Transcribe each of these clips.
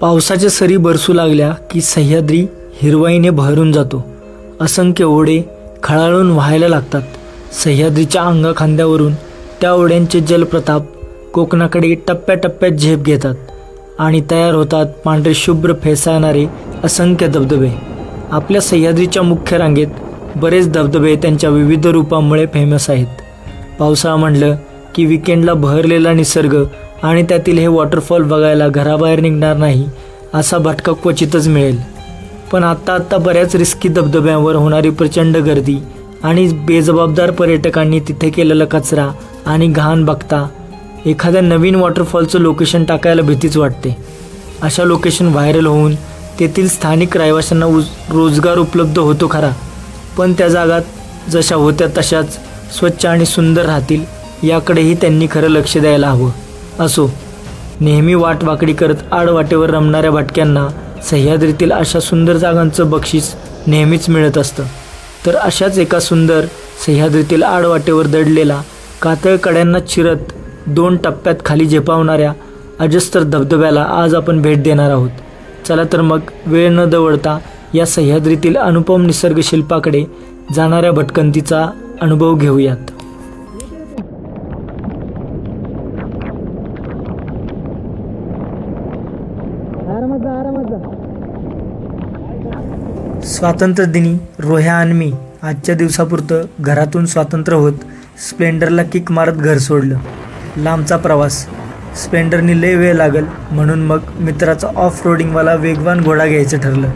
पावसाच्या सरी बरसू लागल्या की सह्याद्री हिरवाईने बहरून जातो. असंख्य ओढे खळाळून व्हायला लागतात. सह्याद्रीच्या अंगाखांद्यावरून त्या ओढ्यांचे जलप्रताप कोकणाकडे टप्प्याटप्प्यात झेप घेतात आणि तयार होतात पांढरे शुभ्र फेसाळणारे असंख्य धबधबे. आपल्या सह्याद्रीच्या मुख्य रांगेत बरेच धबधबे त्यांच्या विविध रूपांमुळे फेमस आहेत. पावसाळा म्हणलं की विकेंडला बहरलेला निसर्ग आणि त्यातील हे वॉटरफॉल बघायला घराबाहेर निघणार नाही असा भटका क्वचितच मिळेल. पण आत्ता आत्ता बऱ्याच रिस्की धबधब्यांवर होणारी प्रचंड गर्दी आणि बेजबाबदार पर्यटकांनी तिथे केलेला कचरा आणि घाण बघता एखाद्या नवीन वॉटरफॉलचं लोकेशन टाकायला भीतीच वाटते. अशा लोकेशन व्हायरल होऊन तेथील स्थानिक रहिवाशांना उज रोजगार उपलब्ध होतो खरा. पण त्या जागात जशा होत्या तशाच स्वच्छ आणि सुंदर राहतील याकडेही त्यांनी खरं लक्ष द्यायला हवं. असो. नेहमी वाट वाकडी करत आडवाटेवर रमणाऱ्या भटक्यांना सह्याद्रीतील अशा सुंदर जागांचं बक्षीस नेहमीच मिळत असतं. तर अशाच एका सुंदर सह्याद्रीतील आडवाटेवर दडलेला कातळ कड्यांना चिरत दोन टप्प्यात खाली झेपावणाऱ्या अजस्तर धबधब्याला आज आपण भेट देणार आहोत. चला तर मग वेळ न दवडता या सह्याद्रीतील अनुपम निसर्ग शिल्पाकडे जाणाऱ्या भटकंतीचा अनुभव घेऊयात. स्वातंत्र्यदिनी रोह्या आणि मी आजच्या दिवसापुरतं घरातून स्वातंत्र्य होत स्प्लेंडरला किक मारत घर सोडलं. लांबचा प्रवास. स्प्लेंडरनी लय वेळ लागल म्हणून मग मित्राचा ऑफ रोडिंगवाला वेगवान घोडा घ्यायचं ठरलं.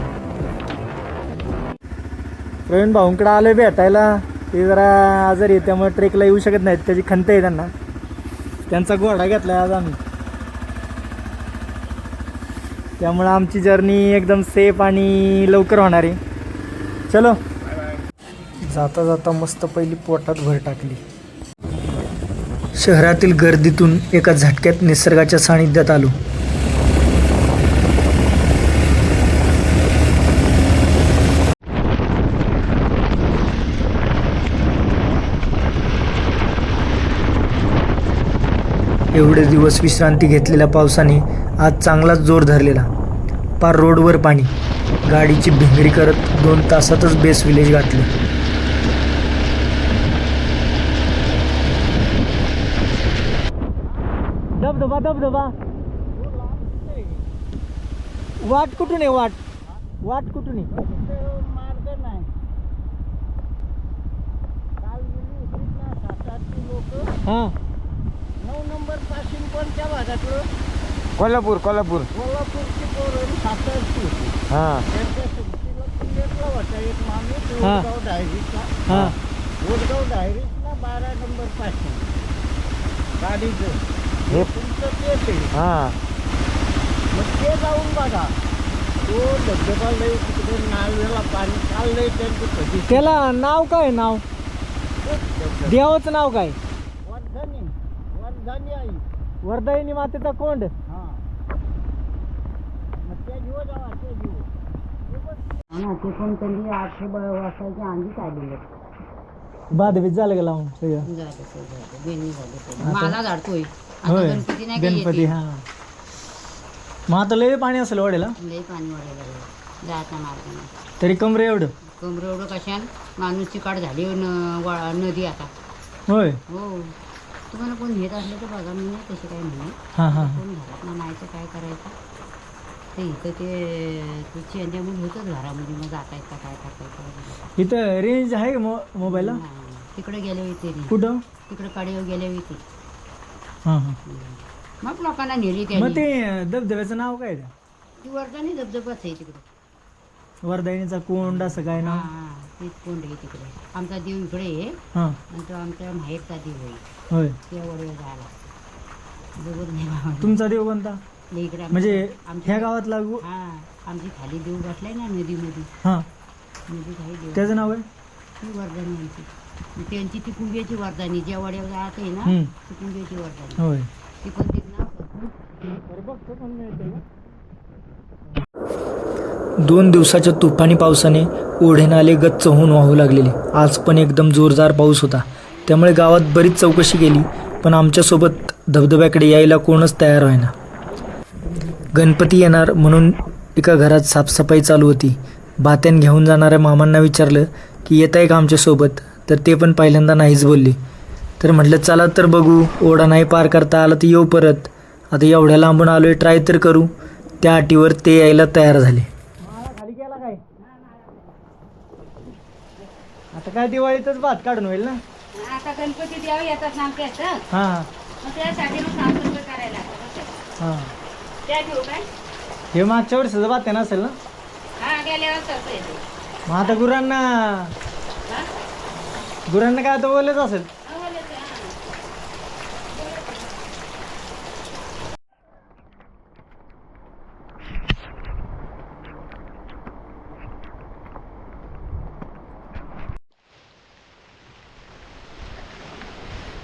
प्रवीण भाऊंकडे आले भेटायला. ते जरा आजारी आहे त्यामुळे ट्रेकला येऊ शकत नाहीत. त्याची खंत आहे त्यांना. त्यांचा घोडा घेतला आज आम्ही. त्यामुळे आमची जर्नी एकदम सेफ आणि लवकर होणार आहे. चलो. जाता जाता मस्त पहिली पोटात भर टाकली. शहरातील गर्दीतून एका झटक्यात निसर्गाच्या सानिध्यात आलो. एवढे दिवस विश्रांती घेतलेल्या पावसाने आज चांगलाच जोर धरलेला. पार रोडवर पाणी. गाडीची भिंगरी करत दोन तासातच बेस विलेज गाठलं. धबधबा धबधबा. वाट कुठून आहे वाट? वाट कुठून आहे? हां. नऊ नंबरपासून कोणत्या भागातलं? कोल्हापूर कोल्हापूर. कोल्हापूरची पोरं सातारची होती हां. हा. हां. डायरीतला बारा नंबरपासून गाडीचं हे तुमचं तेच आहे हां. मग ते जाऊन बघा तो तिकडे नावेला पाणी चाललंय त्यांचं कधी त्याला नाव काय नाव? देवाचं नाव काय? वर्धनी वर्धनी आई. वर्धाईनी मातेचा कोंड हा मग ते जीव जावा ते जीव ना ते पण त्यांनी आठशे ब- वाजताच्या आधीच आलेले बाधवीत झालं लावून सगळं? झालं ते झालं. बेनी झालं ते. मला झाडतोय. आता होय. गणपती नाही का गणपती येते? हा. मग आता लय पाणी असेल वाढेला लय पाणी वाढायला लागलं. तरी कमरे एवढं? कमरे एवढं कशान? माणूसची काढ झाली न- वा- नदी आता. होय. हो. तुम्हाला कोण घेत असलं तर बघा मी नाही तसे काय म्हणे हां हां कोण घरात नाही तर काय करायचं? ते इथं ते ते चेंजामून होतंच घरामध्ये मग जातायचं काय टाकायचं इथं रेंज आहे का मो मोबाईलला नाही. तिकडे गेले होते रे कुठं? तिकडे कडेवर गेले होते. हां हां. मग लोकांना नेली मग त्यांनी ते धबधब्याचं नाव काय आहे? ती वर्धानी धबधबाच आहे तिकडे. वर्धाईनीचा कोंड असं काय नाव? हा तीच कोंड आहे तिकडे. आमचा देव इकडे आहे. हां. आणि तो आमच्या माहेरचा देव आहे. होय. त्या वडील जायला बघत नाही बाबा. तुमचा देव कोणता? इकडे म्हणजे आमच्या ह्या गावात लागू हा आमची खाली देव बसलाय ना नदीमध्ये. हां. नदी खाली देव त्याचं नाव आहे ती वर्धानी आमची. मग त्यांची ती कुंभ्याची वर्धानी ज्या वड्यावर जात आहे ना हम्म. ती कुंभ्याची वर्धानी होय. ती पण नाव करतो. दोन दिवसाच्या तुफानी पावसाने ओढे नाले गच्च होऊन वाहू लागलेले. आज पण एकदम जोरदार पाऊस होता. त्यामुळे गावात बरीच चौकशी केली पण आमच्यासोबत धबधब्याकडे यायला कोणच तयार व्हायना. गणपती येणार म्हणून एका घरात साफसफाई चालू होती. बात्यान घेऊन जाणाऱ्या मामांना विचारलं की येत आहे का आमच्यासोबत तर ते पण पहिल्यांदा नाहीच बोलले. तर म्हटलं चला तर बघू. ओढा नाही पार करता आला तर येऊ परत. आता एवढ्या लांबून आलोय ट्राय तर करू. त्या अटीवर ते यायला तयार झाले. काय आता काय दिवाळीतच भात काढून होईल ना? आता गणपती द्यावे येतात ना आमच्या हां. त्यासाठी करायला हां. त्या घेऊ काय? हे मागच्या वर्षीचं भात आहे ना? असेल ना हा मग आता गुरांना हा? गुरांना काय आता बोलत असेल? ते, हा.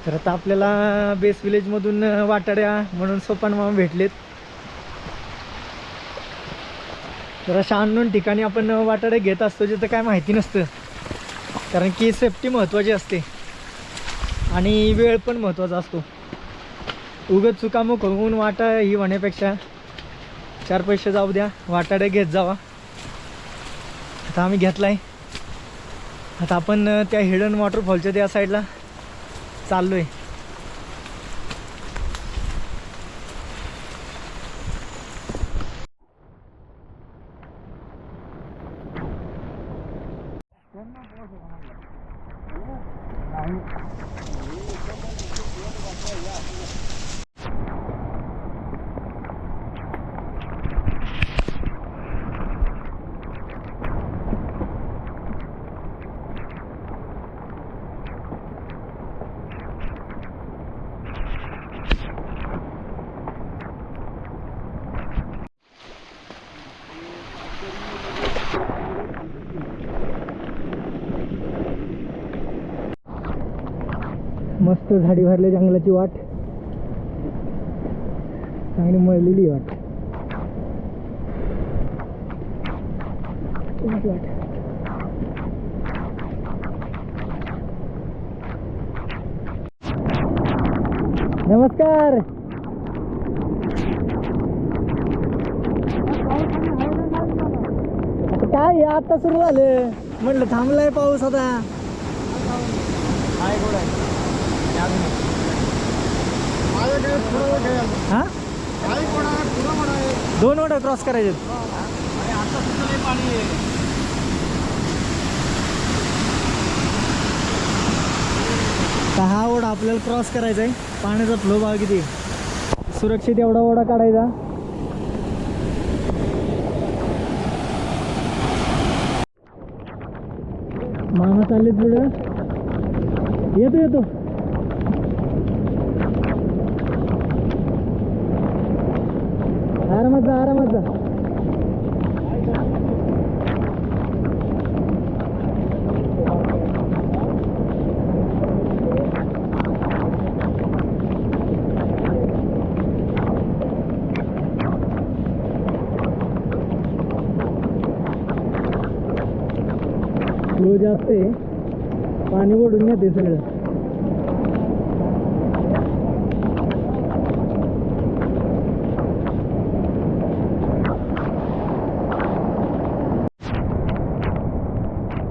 तर आता आपल्याला बेस विलेजमधून वाटाड्या म्हणून सोपान मामा भेटलेत. तर अशा अननोन ठिकाणी आपण वाटाडे घेत असतो जिथं काय माहिती नसतं. कारण की सेफ्टी महत्त्वाची असते. आणि वेळ पण महत्त्वाचा असतो. उगत चुकामुक होऊन वाटा ही होण्यापेक्षा चार पैसे जाऊ द्या वाटाडे घेत जावा. आता आम्ही घेतला आहे आता आपण त्या हिडन वॉटरफॉलच्या त्या साईडला चाललो आहे मस्त झाडी भरले जंगलाची वाट. चांगली मळलेली वाट. वाट वाट. नमस्कार. काय आता सुरू झालं. म्हटलं थांबलाय पाऊस आता. हा? दोन ओढा क्रॉस करायचे. हा ओढा आपल्याला क्रॉस करायचा आहे. पाण्याचा फ्लो बघा किती. सुरक्षित एवढा ओढा काढायचा. मामा चालले पुढं. येतो येतो. आरामात जा आरामात जा. फ्लो जास्त आहे. पाणी ओढून येते सगळं.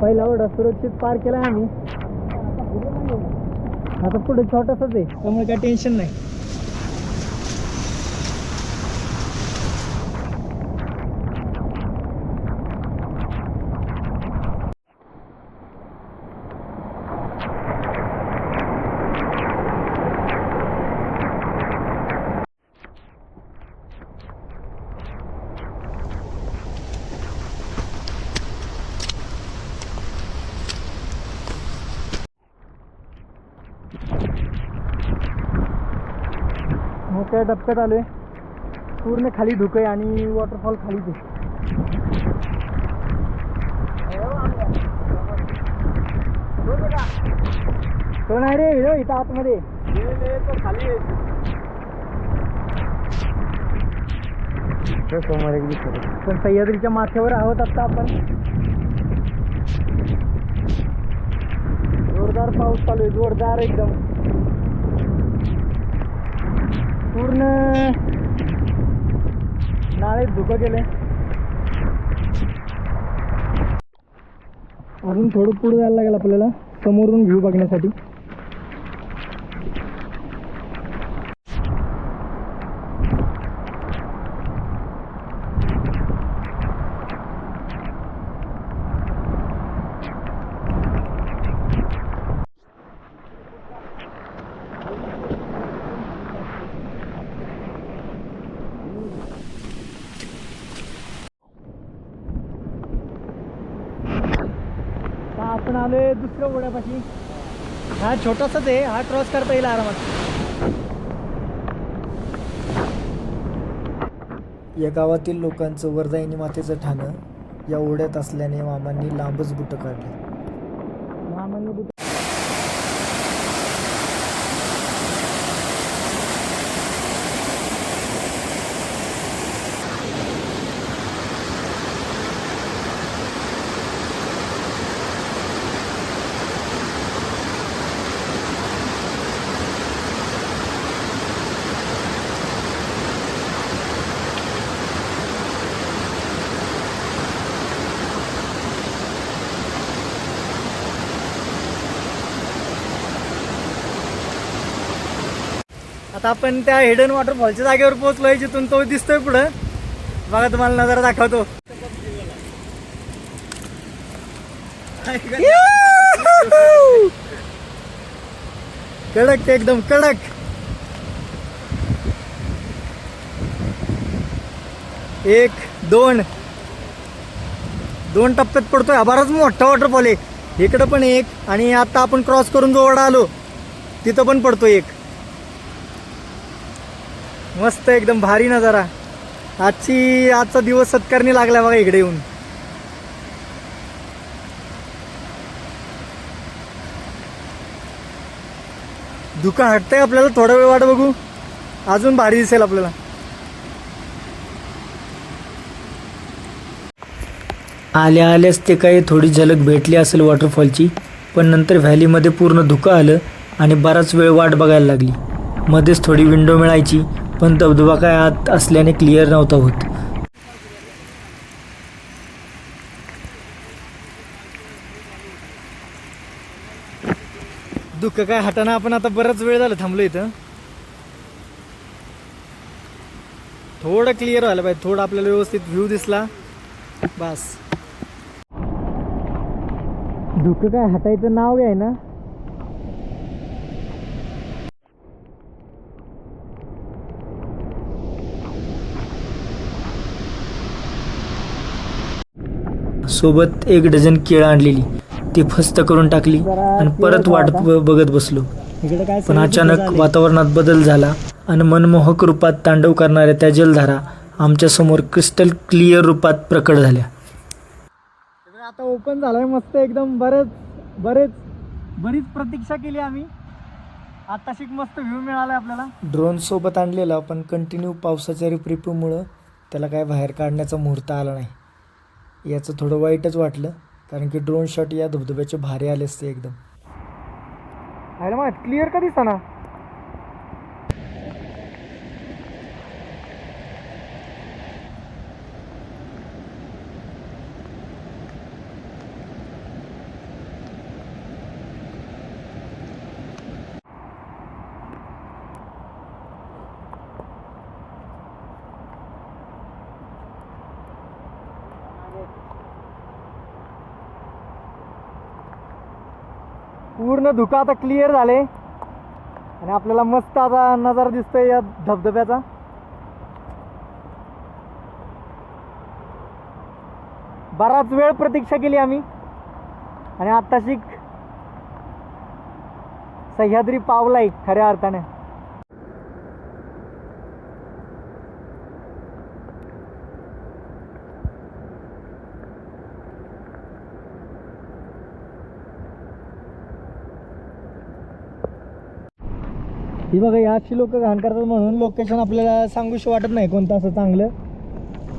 पहिला ओढा सुरक्षित पार केला आम्ही. आता पुढे छोटासाच आहे. त्यामुळे काय टेन्शन नाही. मोठ्या डबक्यात आलोय. पूर्ण खाली धुकं आहे आणि वॉटरफॉल खालीच आहे तो नाही रे हिरो इथं आतमध्ये? पण सह्याद्रीच्या माथ्यावर आहोत आता आपण. जोरदार पाऊस चालू आहे जोरदार एकदम. पूर्ण नाळे धुकं गेले अजून थोडं पुढे जायला लागेल आपल्याला. समोरून व्ह्यू बघण्यासाठी आता आपण आलोय दुसऱ्या ओढ्यापाशी. हा छोटासाच आहे हा क्रॉस करता येईल आरामात. या गावातील लोकांचं वरदायिनी मातेचं ठाणं या ओढ्यात असल्याने मामांनी लांबच बुटं काढली. मामांनी बुट आता आपण त्या हिडन वॉटरफॉलच्या जागेवर पोहोचलोय जिथून तो दिसतोय पुढं. बघा तुम्हाला नजर दाखवतो. कडक एकदम कडक. एक दोन. दोन टप्प्यात पडतोय. बराच मोठा वॉटरफॉल आहे. इकडं पण एक आणि आता आपण क्रॉस करून जो ओढा आलो. तिथं पण पडतो एक. मस्त एकदम भारी नजारा. आजची आजचा दिवस सत्कारणी लागला बघा इकडे येऊन. धुका हटतंय आपल्याला थोडा वेळ वाट बघू. अजून भारी दिसेल आपल्याला. आल्या आल्याच ते काही थोडी झलक भेटली असेल वॉटरफॉलची पण नंतर व्हॅलीमध्ये पूर्ण धुकं आलं आणि बराच वेळ वाट बघायला लागली. मध्येच थोडी विंडो मिळायची पण धबधबा काय आत असल्याने क्लिअर नव्हता होत. दुःख काय हटाना आपण आता बराच वेळ झाला थांबलो इथं. थोडं क्लिअर व्हायला पाहिजे थोडं आपल्याला व्यवस्थित व्ह्यू दिसला. बस. धुकं काय हटायचं नाव घ्याय ना सोबत एक डझन केळं आणलेली. ती फस्त करून टाकली आणि परत वाट बघत बसलो. पण अचानक वातावरणात बदल झाला आणि मनमोहक रूपात तांडव करणाऱ्या त्या जलधारा आमच्यासमोर क्रिस्टल क्लिअर रूपात प्रकट झाल्या. आता ओपन झालंय मस्त एकदम. बरेच बरेच बरीच प्रतीक्षा केली आम्ही. आताशिक मस्त व्ह्यू मिळाला आपल्याला. ड्रोन सोबत आणलेला पण कंटिन्यू पावसाच्या रिपरिपमुळं त्याला काय बाहेर काढण्याचा मुहूर्त आला नाही. याचं थोडं वाईटच वाटलं कारण की ड्रोन शॉट या धबधब्याचे भारी आले असते एकदम. अरे मग क्लिअर का ना पूर्ण धुका आता क्लिअर झाले. आणि आपल्याला मस्त आता नजारा दिसतोय या धबधब्याचा. बराच वेळ प्रतीक्षा केली आम्ही. आणि आत्ताशी सह्याद्री पावलाय खऱ्या अर्थाने. ही बघा या अशी लोक घाण करतात म्हणून लोकेशन आपल्याला सांगूशी वाटत नाही कोणतं असं चांगलं.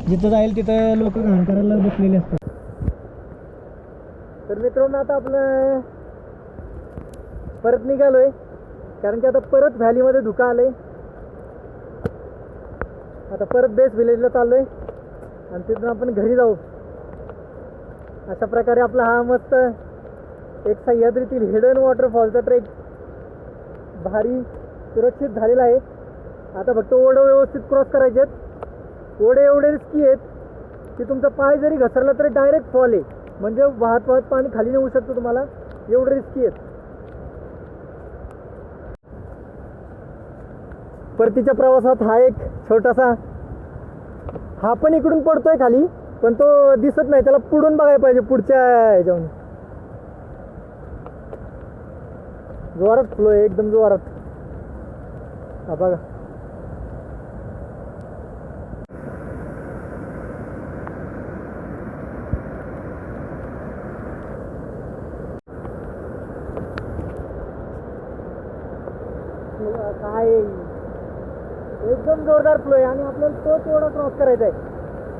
जिथं जाईल तिथं लोक घाण करायला बसलेले असतात. तर मित्रांनो आता आपलं परत निघालोय. कारण की आता परत व्हॅलीमध्ये धुका आलंय. आता परत बेस विलेजला चाललोय. आणि तिथून आपण घरी जाऊ. अशा प्रकारे आपला हा मस्त एक सह्याद्रीतील हिडन वॉटरफॉलचा ट्रेक भारी सुरक्षित झालेला आहे. आता फक्त ओढं व्यवस्थित क्रॉस करायचे आहेत. ओढे एवढे रिस्की आहेत की तुमचा पाय जरी घसरला तरी डायरेक्ट फॉल आहे. म्हणजे वाहत वाहत पाणी खाली नेऊ शकतो तुम्हाला. एवढे रिस्की आहेत. परतीच्या प्रवासात हा एक छोटासा हा पण इकडून पडतोय खाली पण तो दिसत नाही. त्याला पुढून बघायला पाहिजे पुढच्या ह्याच्यावरून. जोरात फ्लो आहे एकदम जोरात. हा बघा काय? एकदम जोरदार फ्लो आहे आणि आपल्याला तोच तेवढा क्रॉस करायचा आहे.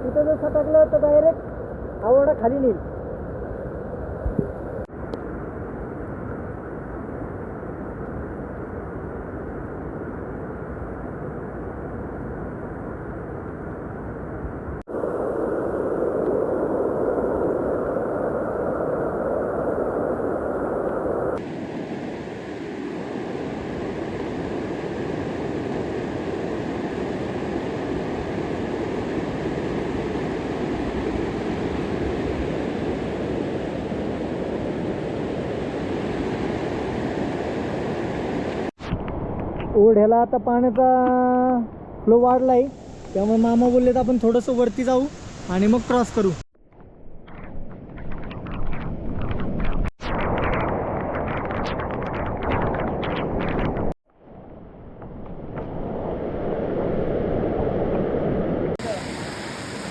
तिथं जर सटकलं तर डायरेक्ट आवडा खाली नेईल. ओढ्याला आता पाण्याचा फ्लो वाढलाय. त्यामुळे मामा बोलले तर आपण थोडंसं वरती जाऊ आणि मग क्रॉस करू.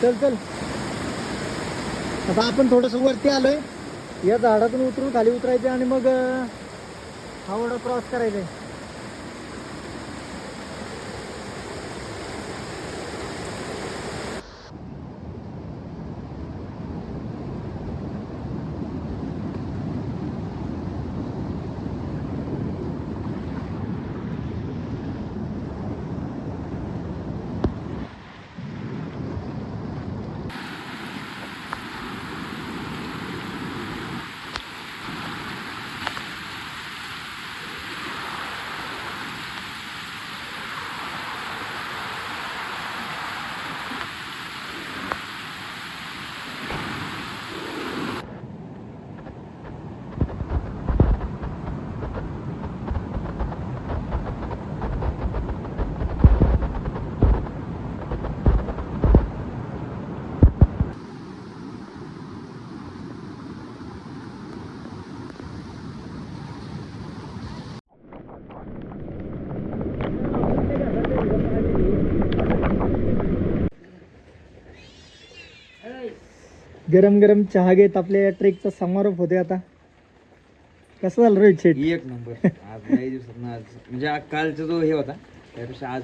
चल चल. आता आपण थोडंसं वरती आलोय. या झाडातून उतरून खाली उतरायचं आणि मग हा ओढा क्रॉस करायचा आहे गरम गरम चहा घेत आपल्या या ट्रेकचा समारोप होते आता. कसं झालं रोहित शेट एक नंबर. आज काही दिवसात आज म्हणजे आज कालचा जो हे होता त्यापेक्षा आज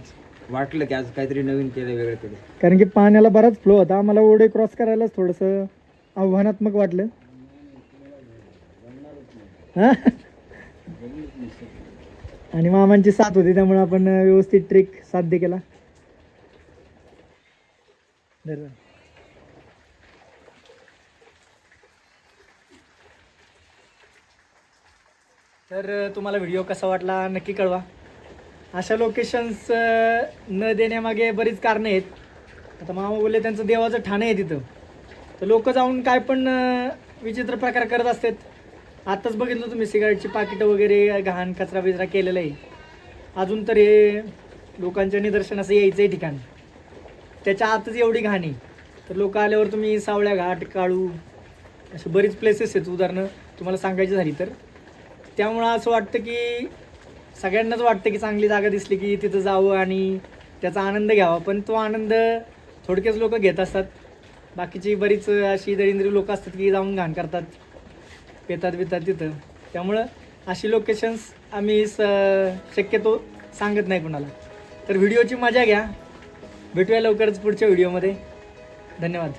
वाटलं की आज काहीतरी नवीन केलं वेगळं केलं कारण की पाण्याला बराच फ्लो होता. आम्हाला ओढे क्रॉस करायलाच थोडंसं आव्हानात्मक वाटलं. हा? आणि मामांची साथ होती त्यामुळे आपण व्यवस्थित ट्रेक साध्य केला. धर. तर तुम्हाला व्हिडिओ कसा वाटला नक्की कळवा. अशा लोकेशन्स न देण्यामागे बरीच कारणं आहेत. आता मामा बोलले त्यांचं देवाचं ठाणे आहे तिथं. तर लोक जाऊन काय पण विचित्र प्रकार करत असतात. आत्ताच बघितलं तुम्ही सिगारेटची पाकिटं वगैरे घाण कचरा बिचरा केलेला आहे. अजून तर हे लोकांच्या निदर्शनाचं यायचं आहे ठिकाण. त्याच्या आतच एवढी घाण आहे. तर लोक आल्यावर तुम्ही सावळ्या घाट काळू असे बरीच प्लेसेस आहेत. उदाहरणं तुम्हाला सांगायची झाली तर. त्यामुळं असं वाटतं की सगळ्यांनाच वाटतं की चांगली जागा दिसली की तिथं जावं आणि त्याचा आनंद घ्यावा. पण तो आनंद थोडकेच लोक घेत असतात. बाकीची बरीच अशी दरिंद्री लोक असतात की जाऊन घाण करतात. पेतात बितात तिथं. त्यामुळं अशी लोकेशन्स आम्ही स शक्यतो सांगत नाही कुणाला. तर व्हिडिओची मजा घ्या. भेटूया लवकरच पुढच्या व्हिडिओमध्ये. धन्यवाद.